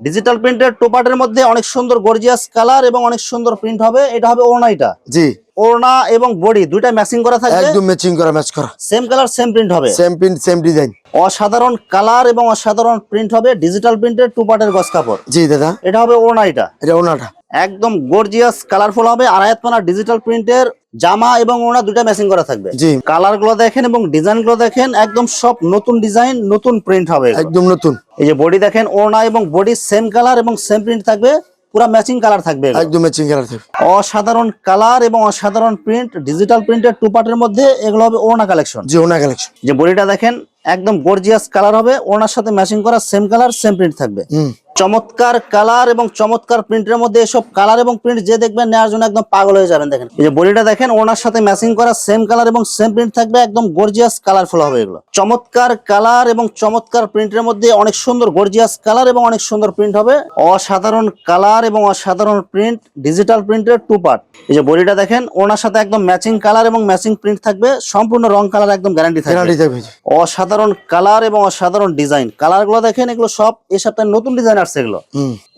Digital প্রিন্টের টোপাটের মধ্যে অনেক সুন্দর গর্জিয়াস কালার এবং অনেক সুন্দর প্রিন্ট হবে। এটা হবে ওনাইটা জি। ওড়না এবং বডি দুইটা ম্যাচিং করা থাকবে। একদম ম্যাচিং করা ম্যাচ করা। সেম কালার সেম প্রিন্ট হবে। সেম প্রিন্ট সেম ডিজাইন অসাধারণ কালার এবং অসাধারণ প্রিন্ট হবে ডিজিটাল প্রিন্টের টু পার্টের গস কাপড়। জি দাদা। এটা হবে ওড়না এটা। এটা ওনাটা একদম গর্জিয়াস কালারফুল হবে। আড়াইয়াত পানা ডিজিটাল প্রিন্টের জামা এবং ওড়না দুইটা ম্যাচিং করা থাকবে। জি। কালারগুলো দেখেন এবং ডিজাইনগুলো দেখেন একদম সব নতুন ডিজাইন নতুন প্রিন্ট হবে একদম নতুন। এই যে বডি দেখেন ওড়না এবং বডি সেম কালার এবং সেম প্রিন্ট থাকবে। পুরো ম্যাচিং কালার থাকবে একদম ম্যাচিং কালার থাকবে। অসাধারণ কালার এবং অসাধারণ প্রিন্ট ডিজিটাল প্রিন্টের টু পার্টের মধ্যে এগুলো হবে ওনা কালেকশন যে ওনা কালেকশন যে বডিটা দেখেন একদম গর্জিয়াস কালার হবে ওনার সাথে ম্যাচিং করা সেম কালার সেম প্রিন্ট থাকবে। চমৎকার কালার এবং চমৎকার প্রিন্টের মধ্যে এসব কালার এবং প্রিন্ট যে দেখবেন নেওয়ার জন্য একদম পাগল হয়ে যাবেন দেখেন। এই যে বডিটা দেখেন ওনার সাথে ম্যাচিং করা সেম কালার এবং সেম প্রিন্ট থাকবে একদম গর্জিয়াস কালারফুল হবে এগুলো। চমৎকার কালার এবং চমৎকার প্রিন্টের মধ্যে অনেক সুন্দর গর্জিয়াস কালার এবং অনেক সুন্দর প্রিন্ট হবে। অসাধারণ কালার এবং অসাধারণ প্রিন্ট ডিজিটাল প্রিন্টের টু পার্ট এই যে বডিটা দেখেন ওনার সাথে একদম ম্যাচিং কালার এবং ম্যাচিং প্রিন্ট থাকবে সম্পূর্ণ রং কালার একদম গ্যারান্টি থাকবে। অসাধারণ কালার এবং অসাধারণ ডিজাইন কালারগুলো দেখেন এগুলো সব এই সপ্তাহে নতুন ডিজাইন আসছে এগুলো।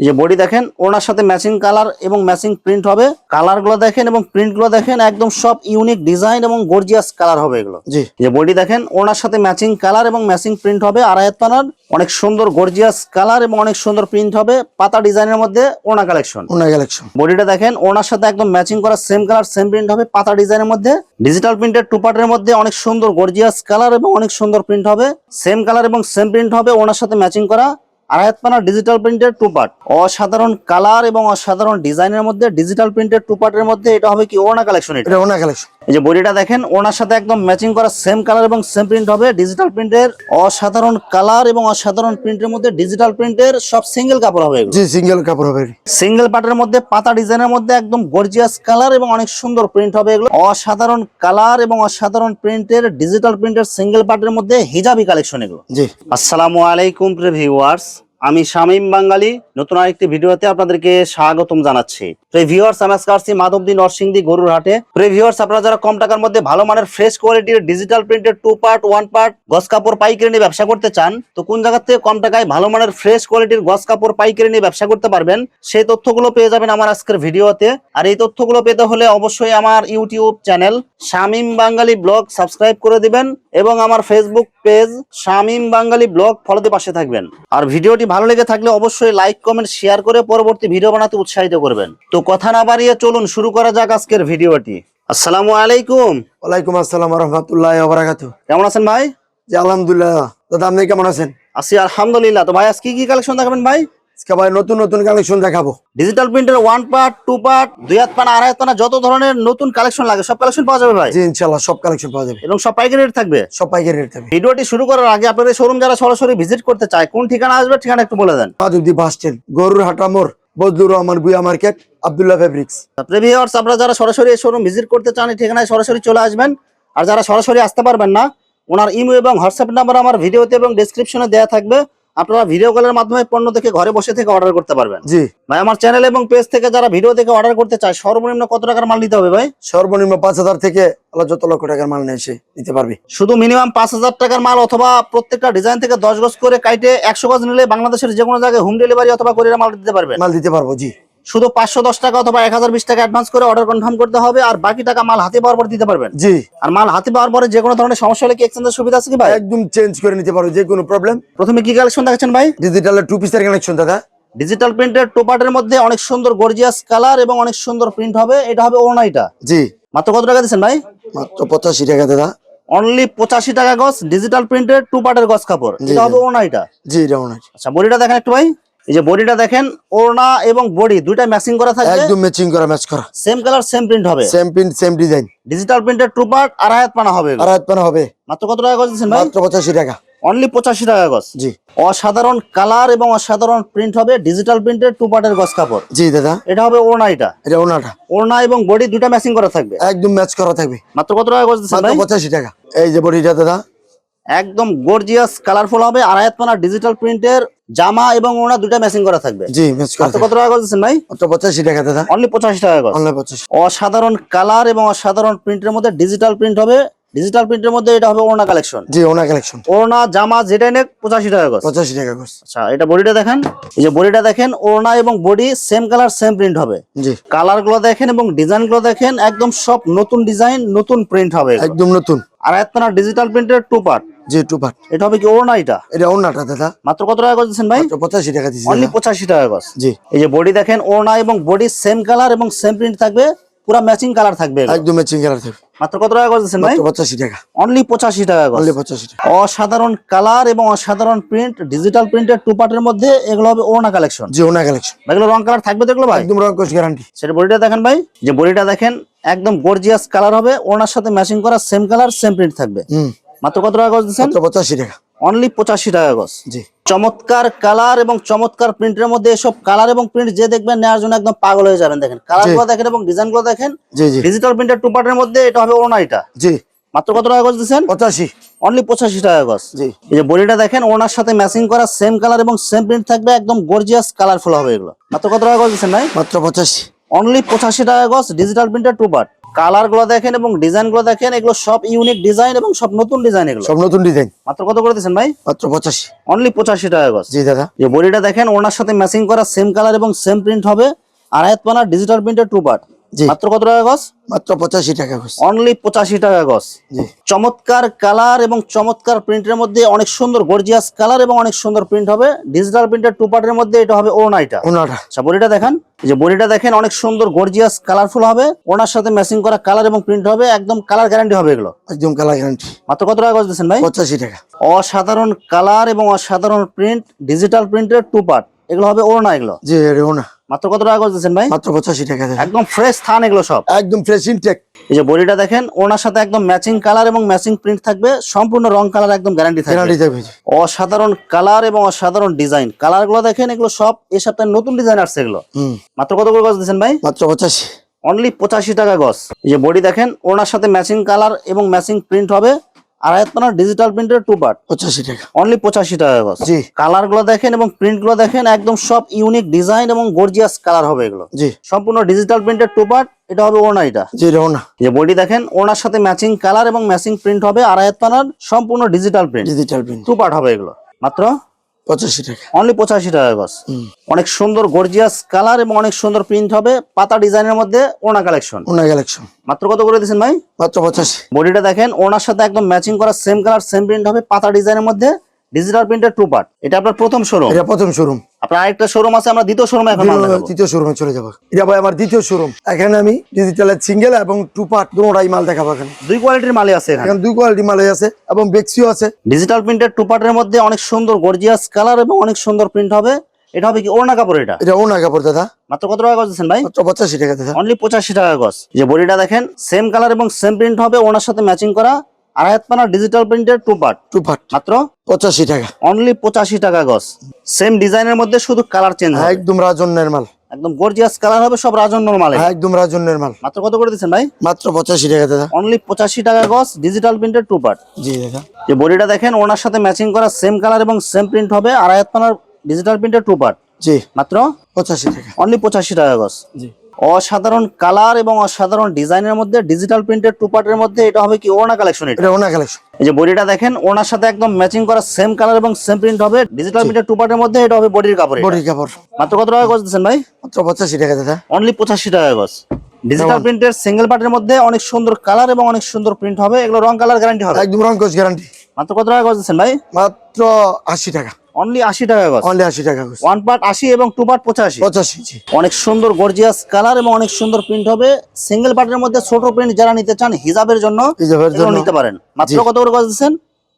এই যে বডি দেখেন ওনার সাথে ম্যাচিং কালার এবং ম্যাচিং প্রিন্ট হবে। কালারগুলো দেখেন এবং প্রিন্টগুলো দেখেন একদম সব ইউনিক ডিজাইন এবং গর্জিয়াস কালার হবে এগুলো। জি। যে বডি দেখেন ওনার সাথে ম্যাচিং কালার এবং ম্যাচিং প্রিন্ট হবে। আড়াইয়াত পানার অনেক সুন্দর গর্জিয়াস কালার এবং অনেক সুন্দর প্রিন্ট হবে। পাতা ডিজাইনের মধ্যে ওনা কালেকশন ওনা কালেকশন বডিটা দেখেন ওনার সাথে একদম ম্যাচিং করা সেম কালার সেম প্রিন্ট হবে। পাতা ডিজাইনের মধ্যে ডিজিটাল প্রিন্টের টু পার্টের মধ্যে অনেক সুন্দর গর্জিয়াস কালার এবং অনেক সুন্দর প্রিন্ট হবে। সেম কালার এবং সেম প্রিন্ট হবে ওনার সাথে ম্যাচিং করা। আড়াইয়াত পানা ডিজিটাল প্রিন্টের টু পার্ট অসাধারণ কালার এবং অসাধারণ ডিজাইনের মধ্যে ডিজিটাল প্রিন্টের টু পার্টের মধ্যে এটা হবে কি ওনা কালেকশন এটা? ওনা কালেকশন এই যে বডিটা দেখেন ওনার সাথে একদম ম্যাচিং করা সেম কালার এবং সেম প্রিন্ট হবে। ডিজিটাল প্রিন্টের অসাধারণ কালার এবং অসাধারণ প্রিন্টের মধ্যে ডিজিটাল প্রিন্টের সব সিঙ্গেল কাপড় হবে জি সিঙ্গেল কাপড় হবে। সিঙ্গেল পার্টের মধ্যে পাতা ডিজাইনের মধ্যে একদম গর্জিয়াস কালার এবং অনেক সুন্দর প্রিন্ট হবে এগুলো। অসাধারণ কালার এবং অসাধারণ প্রিন্টের ডিজিটাল প্রিন্টের সিঙ্গেল পার্টের মধ্যে হিজাবি কালেকশন এগুলো। জি। আসসালামু আলাইকুম ভিউয়ার্স আমি শামীম বাঙালি, নতুন আরেকটি ভিডিওতে আপনাদেরকে স্বাগতম জানাচ্ছি। ভিউয়ার্স আমি আজকে আসছি মাধবদী নরসিংদী গরুর হাটে। ভিউয়ার্স আপনারা যারা কম টাকার মধ্যে ভালো মানের ফ্রেশ কোয়ালিটির ডিজিটাল প্রিন্টের টু পার্ট ওয়ান পার্ট গস কাপড় পাইকারি নিয়ে ব্যবসা করতে চান, তো কোন জায়গা থেকে কম টাকায় ভালো মানের ফ্রেশ কোয়ালিটির গস কাপড় পাইকারি নিয়ে ব্যবসা করতে পারবেন, সেই তথ্যগুলো পেয়ে যাবেন আমার আজকের ভিডিওতে। আর এই তথ্যগুলো পেতে হলে অবশ্যই আমার YouTube channel Shamim Bangali vlog subscribe করে দিবেন এবং আমার Facebook page Shamim Bangali vlog ফলোতে পাশে থাকবেন। আর ভিডিওটি ভালো লেগে থাকলে অবশ্যই লাইক কমেন্ট শেয়ার করে পরবর্তী ভিডিও বানাতে উৎসাহিত করবেন। তো কথা না বাড়িয়ে চলুন শুরু করা যাক আজকের ভিডিওটি আসসালামু আলাইকুম। ওয়ালাইকুম আসসালাম রহমতুল্লাহ বারাকাতু কেমন আছেন ভাই? জি আলহামদুলিল্লাহ। দাদা আপনি কেমন আছেন? আছি আলহামদুলিল্লাহ। তো ভাই আজকে কি কি কালেকশন দেখাবেন ভাই? ভাই নতুন নতুন কালেকশন দেখাবো। ডিজিটাল প্রিন্টের ওয়ান পার্ট টু পার্ট দুই হাত পানা আড়াই পানা যত ধরনের নতুন কালেকশন লাগে সব কালেকশন পাওয়া যাবে ভাই? জি সব কালেকশন পাওয়া যাবে। এবং সব পাইকারি রেট থাকবে? সব পাইকারি রেট থাকবে। ভিডিওটি শুরু করার আগে আপনাদের শোরুম যারা সরাসরি ভিজিট করতে চায় কোন ঠিকানা আসবে ঠিকানা একটু বলে দেন। মাধবদী বাস স্ট্যান্ড গরুর হাটা মোড় বদলুর রহমান বুয়া মার্কেট আবদুল্লাহ ফেব্রিক্স প্রিভিয়ার্স আপনারা যারা সরাসরি এই শোরুম ভিজিট করতে চান ঠিকানায় সরাসরি চলে আসবেন। আর যারা সরাসরি আসতে পারবেন না ওনার ইমো এবং হোয়াটসঅ্যাপ নাম্বার আমার ভিডিওতে এবং ডেসক্রিপশনে দেওয়া থাকবে। আপনারা ভিডিও কলের মাধ্যমে পণ্য দেখে ঘরে বসে থেকে অর্ডার করতে পারবেন। জি। ভাই আমার চ্যানেল এবং পেজ থেকে যারা ভিডিও দেখে অর্ডার করতে চায় সর্বনিম্ন কত টাকার মাল নিতে হবে ভাই? সর্বনিম্ন পাঁচ হাজার থেকে যত লক্ষ টাকার মাল নিয়ে এসে নিতে পারবে। শুধু মিনিমাম পাঁচ হাজার টাকার মাল অথবা প্রত্যেকটা ডিজাইন থেকে দশ গজ করে কাইটে একশো গজ নিলে বাংলাদেশের যে কোনো জায়গায় হোম ডেলিভারি অথবা কোরিয়ার মাল দিতে পারবে মাল দিতে পারব জি। শুধু পাঁচশো দশ টাকা অথবা এক হাজার বিশ টাকা অ্যাডভান্স করে অর্ডার কনফার্ম করতে হবে আর বাকি টাকা মাল হাতে পাওয়ার পর দিতে পারবেন। জি। আর মাল হাতে পাওয়ার পরে যে কোনো ধরনের সমস্যা হলে কি এক্সচেঞ্জের সুবিধা আছে কি ভাই? একদম চেঞ্জ করে নিতে পারো যে কোনো প্রবলেম প্রথমে কি কালেকশন দেখাচ্ছেন ভাই? ডিজিটালের টু পিসের কালেকশন দাদা। ডিজিটাল প্রিন্টের টোপাটের মধ্যে অনেক সুন্দর গর্জিয়াস কালার এবং অনেক সুন্দর প্রিন্ট হবে। এটা হবে ওড়নাইটা জি। মাত্র কত টাকা দিচ্ছেন ভাই? মাত্র পঁচাশি টাকা দাদা। অনলি পঁচাশি টাকা গজ ডিজিটাল প্রিন্টের টু পার্টের গজ কাপড়। এটা হবে ওনাইটা জি যেমন আছে আচ্ছা বডিটা দেখেন একটু ভাই। এই যে বডিটা দেখেন ওড়না এবং বডি দুইটা ম্যাচিং করা থাকবে। একদম ম্যাচিং করা ম্যাচ করা। সেম কালার সেম প্রিন্ট হবে। Same print same design digital প্রিন্টের টু পার্ট আড়াই হাত পানা হবে। আর হাত পানা হবে। মাত্র কত টাকা গজ দিচ্ছেন ভাই? মাত্র পঁচাশি টাকা। অনলি পঁচাশি টাকা গজ। জি। অসাধারণ কালার এবং অসাধারণ প্রিন্ট হবে ডিজিটাল প্রিন্টের টু পার্টের গজ কাপড়। জি দাদা। এটা হবে ওড়না এটা। এটা ওনাটা ওড়না এবং বডি দুইটা ম্যাচিং করা থাকবে। একদম ম্যাচ করা থাকবে। মাত্র কত টাকা গজ দিচ্ছেন মাত্র ভাই? পঁচাশি টাকা। এই যে বডিটা দাদা। একদম গর্জিয়াস কালারফুল হবে। আড়াই পানা ডিজিটাল প্রিন্টের জামা এবং ওড়না দুইটা ম্যাচিং করা থাকবে। জি কত টাকা দিচ্ছেন ভাই? পঁচাশি টাকা দাদা। অনলি পঁচাশি টাকা অনলাইন পঁচাশি। অসাধারণ কালার এবং অসাধারণ প্রিন্টের মধ্যে ডিজিটাল প্রিন্ট হবে। ডিজিটাল প্রিন্টের মধ্যে এটা হবে ওড়না কালেকশন জি ওনা কালেকশন ওড়না জামা যেটা নেক পঁচাশি টাকা গজ। পঁচাশি টাকা করে আচ্ছা এটা বডিটা দেখেন। এই যে বডিটা দেখেন ওড়না এবং body same colour same print হবে। জি। কালারগুলো দেখেন এবং ডিজাইনগুলো দেখেন একদম সব নতুন ডিজাইন নতুন প্রিন্ট হবে। একদম নতুন। আর এতনা ডিজিটাল প্রিন্টের টু পার্ট জি টু পার্ট এটা হবে কি ওড়না এটা? এটা ওনাটা দাদা। মাত্র কত টাকা করছেন ভাই? পঁচাশি টাকা দিচ্ছি অনলি পঁচাশি টাকা গজ। জি। এই যে বডি দেখেন ওড়না এবং বডি সেম কালার এবং সেম প্রিন্ট থাকবে পুরো ম্যাচিং কালার থাকবে একদম ম্যাচিং কালার থাকবে। মাত্র কত টাকা করছেন ভাই? মাত্র পঁচাশি টাকা। অনলি পঁচাশি টাকা গজ। অনলি পঁচাশি টাকা। অসাধারণ কালার এবং অসাধারণ প্রিন্ট ডিজিটাল প্রিন্টের টু পার্টের মধ্যে এগুলো হবে ওড়না কালেকশন জি ওনা কালেকশন এগুলো রং কালার থাকবে দেখল ভাই? একদম রং কোর্স গ্যারান্টি সেটা বডিটা দেখেন ভাই যে বডিটা দেখেন একদম গর্জিয়াস কালার হবে ওনার সাথে ম্যাচিং করা সেম কালার সেম প্রিন্ট থাকবে। মাত্র কত টাকা গজ দিচ্ছেন? পঁচাশি টাকা। অনলি পঁচাশি টাকা গজ। জি। চমৎকার কালার এবং চমৎকার প্রিন্টের মধ্যে এসব কালার এবং প্রিন্ট যে দেখবেন নেওয়ার জন্য একদম পাগল হয়ে যাবেন দেখেন। কালারগুলো দেখেন এবং ডিজাইনগুলো দেখেন। জি জি। ডিজিটাল প্রিন্টের টু পার্টের মধ্যে এটা হবে ওড়না এটা। জি। মাত্র কত টাকা গজ দিচ্ছেন? পঁচাশি। অনলি পঁচাশি টাকা গজ। জি। এই যে বডিটা দেখেন ওনার সাথে ম্যাচিং করা সেম কালার এবং সেম প্রিন্ট থাকবে একদম গর্জিয়াস কালারফুল হবে এগুলো। মাত্র কত টাকা গজ দিচ্ছেন ভাই? মাত্র পঁচাশি। অনলি পঁচাশি টাকা গজ ডিজিটাল প্রিন্টার টু পার্ট কালারগুলো দেখেন এবং ডিজাইনগুলো দেখেন এগুলো সব ইউনিক ডিজাইন এবং সব নতুন ডিজাইন এগুলো। সব নতুন ডিজাইন মাত্র কত করে দিচ্ছেন ভাই? মাত্র পঁচাশি। অনলি পঁচাশি টাকা গজ। জি দাদা। যে বডিটা দেখেন ওনার সাথে ম্যাচিং করা সেম কালার এবং সেম প্রিন্ট হবে। আড়াইত পানা ডিজিটাল প্রিন্টের টু পার্ট মাত্র কত টাকা গজ? মাত্র পঁচাশি টাকা করে অনলি পঁচাশি টাকা জি। চমৎকার কালার এবং চমৎকার প্রিন্টের মধ্যে অনেক সুন্দর গর্জিয়াস কালার এবং অনেক সুন্দর প্রিন্ট হবে। ডিজিটাল প্রিন্টার টু পার্টের মধ্যে এটা হবে ওড়না এটা ওনাটা আচ্ছা বডিটা দেখেন। যে বডিটা দেখেন অনেক সুন্দর গর্জিয়াস কালারফুল হবে। ওনার সাথে ম্যাচিং করা কালার এবং প্রিন্ট হবে। একদম কালার গ্যারান্টি হবে এগুলো। একদম কালার গ্যারান্টি মাত্র কত টাকা গজ দিচ্ছেন ভাই? পঁচাশি টাকা। অসাধারণ কালার এবং অসাধারণ প্রিন্ট ডিজিটাল প্রিন্টের টু পার্ট এগুলো হবে ওড়না এগুলো। জি ওনা মাত্র কত টাকা দিচ্ছেন ভাই? মাত্র পঁচাশি টাকা একদম ফ্রেশ থান এগুলো সব। একদম ফ্রেশ ইনটেক এই যে বডিটা দেখেন ওনার সাথে একদম ম্যাচিং কালার এবং ম্যাচিং প্রিন্ট থাকবে সম্পূর্ণ রং কালার একদম গ্যারান্টি থাকবে। অসাধারণ কালার এবং অসাধারণ ডিজাইন কালারগুলো দেখেন এগুলো সব এই সপ্তাহে নতুন ডিজাইন আসছে এগুলো। মাত্র কত করে গজ দিচ্ছেন ভাই? মাত্র পঁচাশি। অনলি পঁচাশি টাকা গজ। এই যে বডি দেখেন ওনার সাথে ম্যাচিং কালার এবং ম্যাচিং প্রিন্ট হবে। ডিজিটাল প্রিন্টের টু পার্ট পঁচাশি টাকা। অনলি পঁচাশি টাকা গজ জি। কালারগুলো দেখেন এবং প্রিন্টগুলো দেখেন একদম সব ইউনিক ডিজাইন এবং গর্জিয়াস কালার হবে এগুলো। জি। সম্পূর্ণ ডিজিটাল প্রিন্টের টু পার্ট এটা হবে ওনা এটা। জি যে বডি দেখেন ওনার সাথে ম্যাচিং কালার এবং ম্যাচিং প্রিন্ট হবে আর পানার সম্পূর্ণ digital print digital print two part হবে এগুলো। মাত্র পঁচাশি টাকা। অনলি পঁচাশি টাকা গজ অনেক সুন্দর গর্জিয়াস কালার এবং অনেক সুন্দর প্রিন্ট হবে পাতা ডিজাইনের মধ্যে ওনা কালেকশন ওনা কালেকশন মাত্র কত করে দিয়েছেন ভাই? মাত্র পঁচাশি। বডিটা দেখেন ওনার সাথে একদম ম্যাচিং করা সেম কালার সেম প্রিন্ট হবে পাতা ডিজাইনের মধ্যে। ডিজিটাল প্রিন্টের টু পার্ট এটা আপনার প্রথম শোরুম এটা প্রথম শোরুম আপনার আরেকটা শোরুম আছে আমরা দ্বিতীয় শোরুমে এখন। তৃতীয় শোরুমে চলে যাব। এটা ভাই আমার দ্বিতীয় শোরুম এখানে আমি ডিজিটালের সিঙ্গেল এবং টু পার্ট দুটাই মাল দেখাবো এখানে। দুই কোয়ালিটির মালই আছে এখানে। এখানে দুই কোয়ালিটি মালই আছে এবং বেক্সিও আছে। ডিজিটাল প্রিন্টের টু পার্টের মধ্যে অনেক সুন্দর গর্জিয়াস কালার এবং অনেক সুন্দর প্রিন্ট হবে। এটা হবে কি ওড়না কাপড় এটা? এটা ওনা কাপড় দাদা। মাত্র কত টাকা গজ দিচ্ছেন ভাই? পঁচাশি টাকা দাদা। অনলি পঁচাশি টাকা গজ। যে বডিটা দেখেন সেম কালার এবং সেম প্রিন্ট হবে ওনার সাথে ম্যাচিং করা। আড়াই পানা ডিজিটাল প্রিন্টের টু পার্ট টু পার্ট মাত্র? পঁচাশি টাকা। অনলি পঁচাশি টাকা গজ। সেম ডিজাইনের মধ্যে শুধু কালার চেঞ্জ হবে। একদম রাজন্যের মাল। একদম গর্জিয়াস কালার হবে সব রাজন্য মালে। একদম রাজন্যের মাল। মাত্র কত করে দিচ্ছেন ভাই? মাত্র পঁচাশি টাকা দাদা। অনলি পঁচাশি টাকা গজ ডিজিটাল প্রিন্টের টু পার্ট জি দাদা। যে বডিটা দেখেন ওনার সাথে ম্যাচিং করা সেম কালার এবং সেম প্রিন্ট হবে আড়াই পানার ডিজিটাল প্রিন্টের টু পার্ট জি। মাত্র? পঁচাশি টাকা। অনলি পঁচাশি টাকা গজ। জি। অসাধারণ কালার এবং অসাধারণ ডিজাইনের মধ্যে ডিজিটাল প্রিন্টের টু পার্টের মধ্যে এটা হবে কি ওনা কালেকশন এটা? ওনা কালেকশন এই যে বডিটা দেখেন ওনার সাথে একদম ম্যাচিং করা সেম কালার এবং সেম প্রিন্ট হবে ডিজিটাল প্রিন্টের টু পার্টের মধ্যে এটা হবে বডির কাপড় বডির কাপড়। মাত্র কত টাকা গজ দিচ্ছেন ভাই? মাত্র পঁচাশি টাকা দাদা। অনলি পঁচাশি টাকা গজ। ডিজিটাল প্রিন্টের সিঙ্গেল পার্টের মধ্যে অনেক সুন্দর কালার এবং অনেক সুন্দর প্রিন্ট হবে এগুলো রং কালার গ্যারান্টি হবে। একদম রং রঙ্কস গ্যারান্টি মাত্র কত টাকা গজ দিচ্ছেন ভাই? মাত্র আশি টাকা। অনলি আশি টাকা গজ অনলি আশি টাকা করে। ওয়ান পার্ট আশি এবং টু পার্ট পঁচাশি। পঁচাশি জি। অনেক সুন্দর গর্জিয়াস কালার এবং অনেক সুন্দর প্রিন্ট হবে। সিঙ্গেল পার্টের মধ্যে ছোট প্রিন্ট যারা নিতে চান হিজাবের জন্য হিজাবের জন্য। নিতে পারেন। মাত্র কত করে গজ দিচ্ছেন?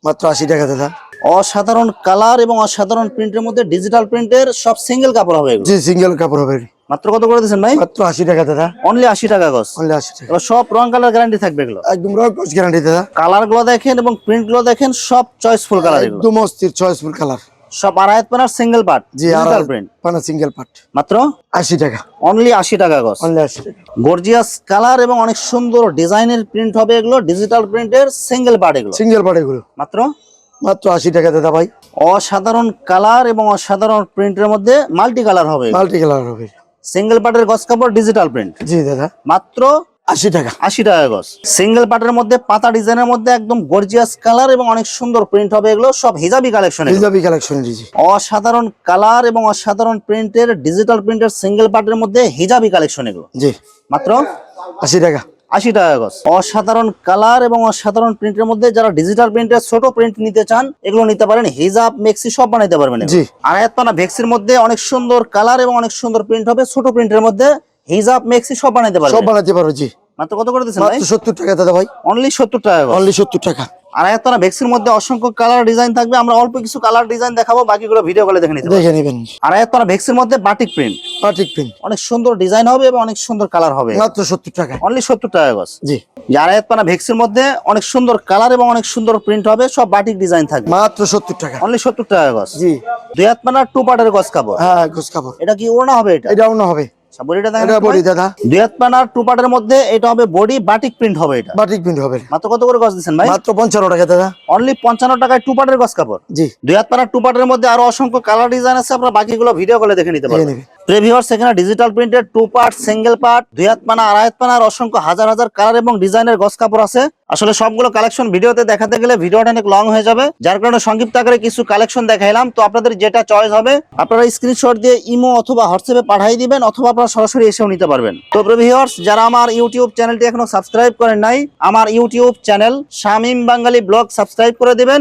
মাত্র আশি টাকা দাদা। অসাধারণ কালার এবং অসাধারণ প্রিন্টের মধ্যে ডিজিটাল প্রিন্টের সব সিঙ্গেল কাপড় হবে। জি সিঙ্গেল কাপড় হবে। মাত্র কত করে দিচ্ছেন ভাই? মাত্র আশি টাকা দাদা। অনলি আশি টাকা গজ অনলি আশি টাকা। সব রং কালার গ্যারান্টি থাকবে এগুলো। একদম রঙ্কস গ্যারান্টি দাদা। কালারগুলো দেখেন এবং প্রিন্টগুলো দেখেন সব চয়েসফুল কালার একদম অস্থির চয়েসফুল কালার সব আড়াই পানার সিঙ্গেল পার্ট জি ডিজিটাল প্রিন্ট পানা সিঙ্গেল পার্ট মাত্র আশি টাকা। অনলি আশি টাকা গজ। অনলি আশি টাকা। গর্জিয়াস কালার এবং অনেক সুন্দর ডিজাইনের প্রিন্ট হবে এগুলো ডিজিটাল প্রিন্টের সিঙ্গেল পার্ট এগুলো। সিঙ্গেল পার্ট এগুলো। মাত্র? মাত্র আশি টাকা দাদা ভাই। অসাধারণ কালার এবং অসাধারণ প্রিন্টের মধ্যে মাল্টি কালার হবে মাল্টি কালার হবে। সিঙ্গেল পার্টের গজ কাপড় ডিজিটাল প্রিন্ট জি দাদা। মাত্র আশি টাকা। আশি টাকা গজ। সিঙ্গেল পার্টের মধ্যে পাতা ডিজাইনের মধ্যে একদম গর্জিয়াস কালার এবং অনেক সুন্দর প্রিন্ট হবে এগুলো। সব হিজাবি কালেকশন হিজাবি কালেকশন জি অসাধারণ কালার এবং অসাধারণ প্রিন্টের ডিজিটাল প্রিন্টের সিঙ্গেল পার্টের মধ্যে হিজাবি কালেকশন এগুলো। জি। মাত্র? আশি টাকা। আশি টাকা গজ। অসাধারণ কালার এবং অসাধারণ প্রিন্টের মধ্যে যারা ডিজিটাল প্রিন্টের ছোট প্রিন্ট নিতে চান এগুলো নিতে পারেন। হিজাব মেক্সি সব বানাইতে পারবেন জি। আর এতনা ভেক্সির মধ্যে অনেক সুন্দর কালার এবং অনেক সুন্দর প্রিন্ট হবে ছোট প্রিন্টের মধ্যে। হিজাব মেক্সি সব বানাইতে সব পারবেন বানাতে পারো জি। মাত্র কত করে দিচ্ছেন ভাই? মাত্র সত্তর টাকা দাদা ভাই। অনলি সত্তর টাকা গজ অনলি সত্তর টাকা। আর এতনা ভেক্সির মধ্যে অসংখ্য কালার ডিজাইন থাকবে। আমরা অল্প কিছু কালার ডিজাইন দেখাবো বাকিগুলো ভিডিও কলে দেখে নিতে দেখে নেবেন। আর এতনা ভেক্সির মধ্যে বাটিক প্রিন্ট পাটিক প্রিন্ট অনেক সুন্দর ডিজাইন হবে এবং অনেক সুন্দর কালার হবে। মাত্র সত্তর টাকা। অনলি সত্তর টাকা গজ। জি। জারায়াত পানা ভেক্সির মধ্যে অনেক সুন্দর কালার এবং অনেক সুন্দর প্রিন্ট হবে সব বাটিক ডিজাইন থাকবে। মাত্র সত্তর টাকা। অনলি সত্তর টাকা গজ। জি। দুই হাত পানার টু পার্টের গজ কাপড় হ্যাঁ গোস কাপড় এটা কি ওড়না হবে এটা? এটাও না হবে। বডিটা দেখেন এটা বডি দাদা। দুই হাত পানার টু পার্টের মধ্যে এটা হবে বডি বাটিক প্রিন্ট হবে এটা। বাটিক প্রিন্ট হবে। মাত্র কত করে গজ দিচ্ছেন ভাই? মাত্র পঞ্চান্ন টাকা দাদা। অনলি পঞ্চান্ন টাকায় টু পার্টের গজ কাপড়। জি। দুই হাত পানার টু পার্টের মধ্যে আরও অসংখ্য কালার ডিজাইন আছে আপনারা বাকিগুলো ভিডিও কলে দেখে নিতে পারবেন। প্রিভিউয়ার সেখানে ডিজিটাল প্রিন্টের টু পার্ট সিঙ্গেল পার্ট দুই হাত পানা, আড়াই হাত পানা, আর অসংখ্য হাজার হাজার কালার এবং ডিজাইনের গস কাপড় আছে। আসলে সবগুলো কালেকশন ভিডিওতে দেখাতে গেলে ভিডিওটা অনেক লং হয়ে যাবে। যার কারণে সংক্ষিপ্ত আকারে কিছু কালেকশন দেখাইলাম। তো আপনাদের যেটা চয়েস হবে, আপনারা স্ক্রিনশট দিয়ে ইমো অথবা হোয়াটসঅ্যাপে পাঠিয়ে দিবেন, অথবা আপনারা সরাসরি এসেও নিতে পারবেন। তো প্রিভিউয়ার্স যারা আমার ইউটিউব চ্যানেলটি এখনও সাবস্ক্রাইব করেন নাই, আমার YouTube channel Shamim Bangali vlog subscribe করে দিবেন।